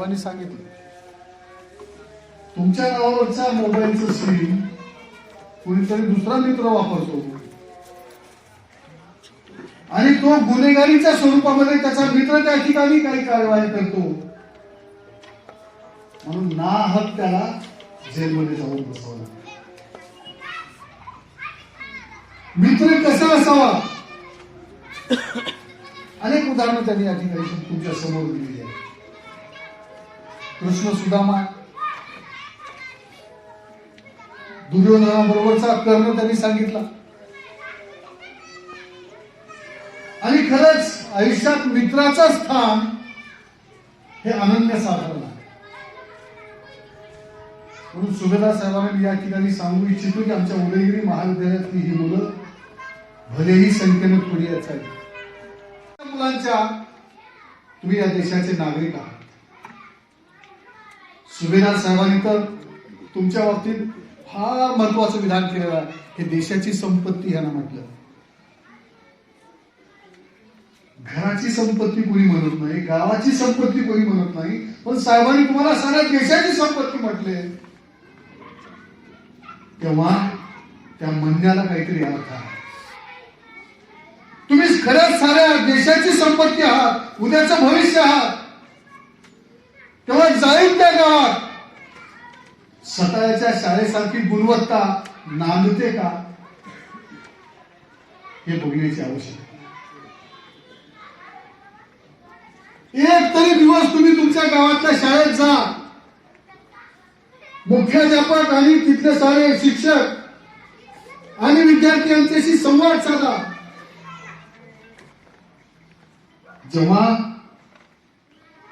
साहेबांनी सांगितलं. तुमच्या नावावरच्या मोबाईलचं सिम कुणीतरी दुसरा मित्र वापरतो. आणि तो गुन्हेगारीच्या स्वरूपामध्ये त्याचा मित्र त्या ठिकाणी काही कारवाई करतो. म्हणून ना हक त्याला जेलमध्ये जाऊन बसवला मित्र कसा असावा? अनेक उदाहरणं त्यांनी या ठिकाणी तुमच्यासमोर दिली कृष्ण सुदामा. दुर्योधनाबरोबरचा कर्ण त्यांनी सांगितला. आणि खरंच आयुष्यात मित्राचं स्थान हे अनन्यसाधारण आहे. म्हणून सुभेदार साहेबांना मी या ठिकाणी सांगू इच्छितो की आमच्या उदयगिरी महाविद्यालयातली ही मुलं भलेही संख्येनं पुढे असावी मुलांच्या तुम्ही या देशाचे नागरिक आहात. सुभेदार साहेबांनी तर तुमच्या बाबतीत फार महत्वाचं विधान केलेलं आहे. हे देशाची संपत्ती ह्यानं म्हटलं. घराची संपत्ती कोणी म्हणत नाही गावाची संपत्ती कोणी म्हणत नाही पण साहेबांनी तुम्हाला साऱ्या देशाची संपत्ती म्हटले. तेव्हा त्या म्हणण्याला काहीतरी अर्थ आहे. तुम्ही खरंच साऱ्या देशाची संपत्ती आहात उद्याचं भविष्य आहात. तेव्हा जाईल सकाळच्या शाळेसारखी गुणवत्ता नांदते का? हे बघण्याची आवश्यकता एक तरी दिवस तुम्ही तुमच्या गावातल्या शाळेत जा. मुख्याध्यापक आणि तिथले सारे शिक्षक आणि विद्यार्थी यांच्याशी संवाद साधा. जेव्हा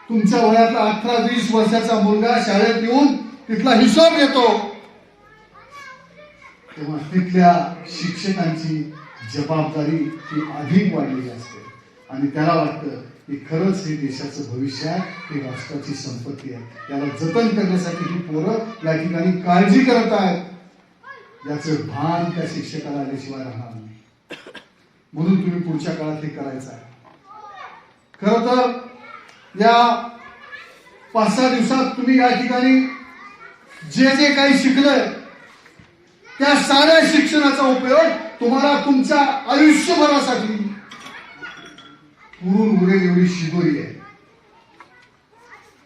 तुमच्या वयातला अठरा वीस वर्षाचा मुलगा शाळेत येऊन तिथला हिशोब येतो. तेव्हा तिथल्या शिक्षकांची जबाबदारी ही अधिक वाढलेली असते. आणि त्याला वाटतं की खरंच हे देशाचं भविष्य आहे ही राष्ट्राची संपत्ती आहे. त्याला जतन करण्यासाठी ही पोरं या ठिकाणी काळजी करत आहेत. याचं भान त्या शिक्षकाला आल्याशिवाय राहणार नाही. म्हणून तुम्ही पुढच्या काळात हे करायचं आहे. खर तर या पाच सहा दिवसात तुम्ही या ठिकाणी जे जे काही शिकलंय त्या साऱ्या शिक्षणाचा उपयोग तुम्हाला तुमच्या आयुष्यभरासाठी पुरून उरेल एवढी शिदोरी आहे.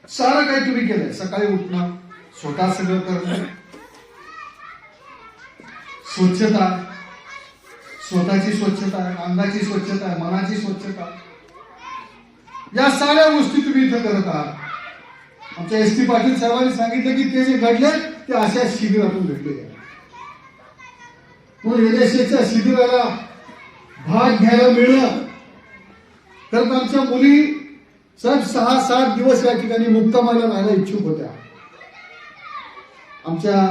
सारं काही तुम्ही केलंय. सकाळी उठणं स्वतः सगळं करणं स्वच्छता स्वतःची स्वच्छता आहे अंगाची स्वच्छता आहे मनाची स्वच्छता या साऱ्या गोष्टी तुम्ही इथं करत आहात. आमच्या एस टी पाटील साहेबांनी सांगितलं की ते जे घडले ते अशा शिबिरातून घडले. म्हणून एनएसएच्या शिबिराला भाग घ्यायला मिळलं तर आमच्या मुली साहेब सहा सात दिवस या ठिकाणी मुक्कामाला राहायला इच्छुक होत्या. आमच्या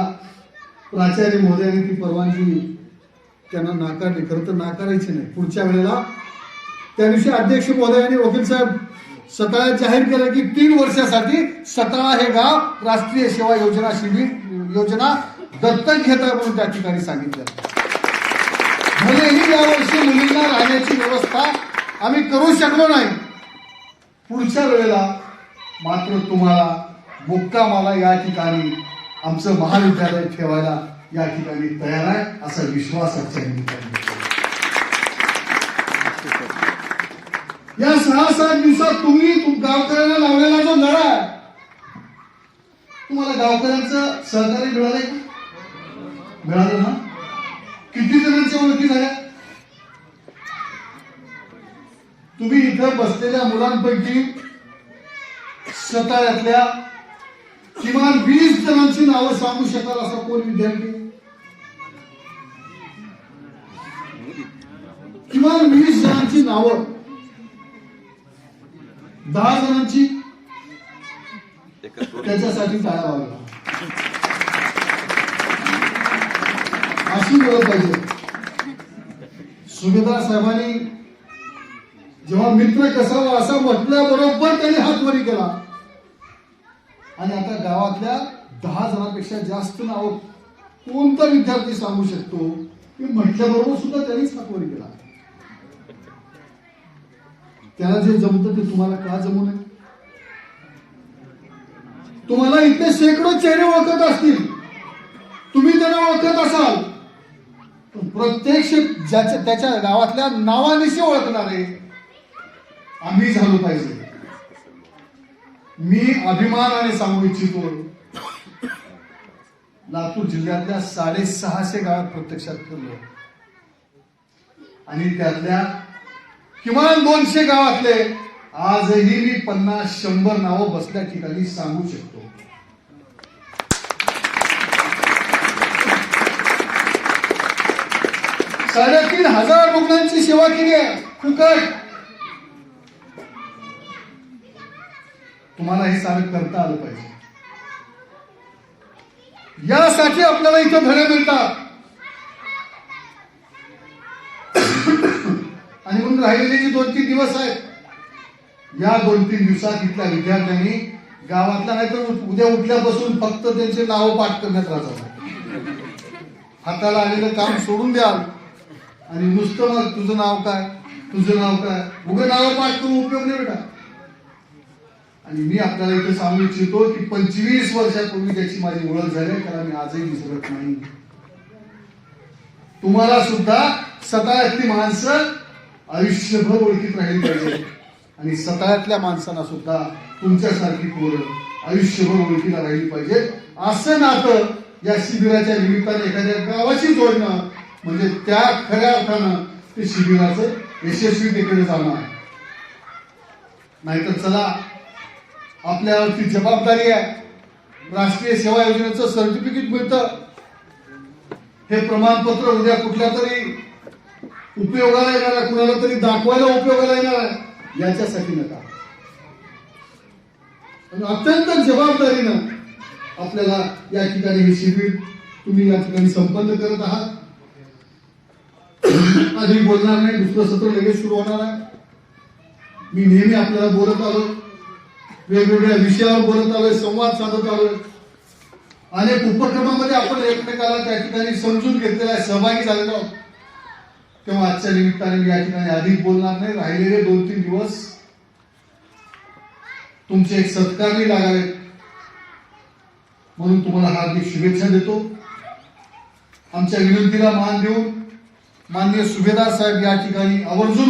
प्राचार्य महोदयाने ती परवानगी त्यांना नाकारली. खरं तर नाकारायची नाही. पुढच्या वेळेला त्या दिवशी अध्यक्ष महोदयाने वकील साहेब सताळ्यात जाहीर केलं की तीन वर्षासाठी सताळा हे गाव राष्ट्रीय सेवा योजना शिबिर योजना दत्तक घेत आहे म्हणून त्या ठिकाणी सांगितलं. म्हणजे भलेही यावर्षी मुलींना राहण्याची व्यवस्था आम्ही करू शकलो नाही. पुढच्या वेळेला मात्र तुम्हाला मुक्कामाला या ठिकाणी आमचं महाविद्यालय ठेवायला या ठिकाणी तयार आहे असा विश्वास आजच्या निमित्ताने व्यक्त करतो. या सहा सात दिवसात तुम्ही गावकऱ्यांना लावलेला जो लढा आहे तुम्हाला गावकऱ्यांचं सहकार्य मिळालंय का? मिळालं ना? किती जणांच्या ओळखी झाल्या? तुम्ही इथं बसलेल्या मुलांपैकी सताऱ्यातल्या किमान वीस जणांची नावं सांगू शकाल असा कोण विद्यार्थी? किमान वीस जणांची नावं दहा जणांची त्याच्यासाठी टाळा वाजवा अशी वेळ पाहिजे. सुभेदार साहेबांनी जेव्हा मित्र कसावा असं म्हटल्याबरोबर त्यांनी हात वरी केला. आणि आता गावातल्या दहा जणांपेक्षा जास्त नाव कोणता विद्यार्थी सांगू शकतो की म्हटल्याबरोबर सुद्धा त्यांनीच हात वरी केला. त्याला जे जमतं ते तुम्हाला का जमू नये? तुम्हाला इथले शेकडो चेहरे ओळखत असतील. तुम्ही त्यांना ओळखत असाल. प्रत्येक प्रत्यक्ष ज्याच्या त्याच्या गावातल्या नावानिशी ओळखणारे आम्ही झालो पाहिजे. मी अभिमानाने सांगू इच्छितो. लातूर जिल्ह्यातल्या साडेसहाशे गावात प्रत्यक्षात फिरलो आणि त्यातल्या किमान दोनशे गावातले. आजही मी पन्नास शंभर नावं बसल्या ठिकाणी सांगू शकतो. साडेतीन हजार रुग्णांची सेवा केली आहे. फुकट. तुम्हाला हे सारं करता आलं पाहिजे. यासाठी आपल्याला इथं धडे मिळतात आणि म्हणून राहिलेले जे दोन तीन दिवस आहेत या दोन तीन दिवसात इथल्या विद्यार्थ्यांनी गावातल्या नाही तर उद्या उठल्यापासून फक्त त्यांचे नाव पाठ करण्यात राहतात हाताला आलेलं काम सोडून द्याल आणि नुसतं मग तुझं नाव काय तुझं नाव काय उगं नाव पाठ करून उपयोग नाही बेटा आणि मी आपल्याला इथे सांगू इच्छितो की पंचवीस वर्षापूर्वी त्याची माझी ओळख झाली त्याला मी आजही विसरत नाही. तुम्हाला सुद्धा सताळ्यातली माणसं आयुष्यभर ओळखीत राहिली पाहिजे. आणि सताळ्यातल्या माणसांना सुद्धा तुमच्यासारखी पोरं आयुष्यभर ओळखीला राहिली पाहिजे. असं नातं या शिबिराच्या निमित्ताने एखाद्या गावाशी जोडणं म्हणजे त्या खऱ्या अर्थानं ते शिबिराचं यशस्वीतेकडे जाणं. आहे नाहीतर चला आपल्यावरती जबाबदारी आहे. राष्ट्रीय सेवा योजनेचं सर्टिफिकेट मिळतं. हे प्रमाणपत्र उद्या कुठल्या तरी उपयोगाला येणार आहे कुणाला तरी दाखवायला उपयोगाला येणार आहे याच्यासाठी नका. आणि अत्यंत जबाबदारीनं आपल्याला या ठिकाणी हे शिबिर तुम्ही या ठिकाणी संपन्न करत आहात. आधी बोलणार नाही दुसरं सत्र लगेच सुरू होणार आहे. मी नेहमी आपल्याला बोलत आलो वेगवेगळ्या विषयावर बोलत आलोय संवाद साधत आलोय. अनेक उपक्रमामध्ये आपण एकमेकाला त्या ठिकाणी समजून घेतलेला आहे सहभागी झालेलो आहोत. तेव्हा आजच्या निमित्ताने मी या ठिकाणी अधिक बोलणार नाही. राहिलेले दोन तीन दिवस तुमचे एक सत्कारही लागावेत. म्हणून तुम्हाला हार्दिक शुभेच्छा देतो. आमच्या विनंतीला मान देऊन माननीय सुभेदार साहेब या ठिकाणी आवर्जून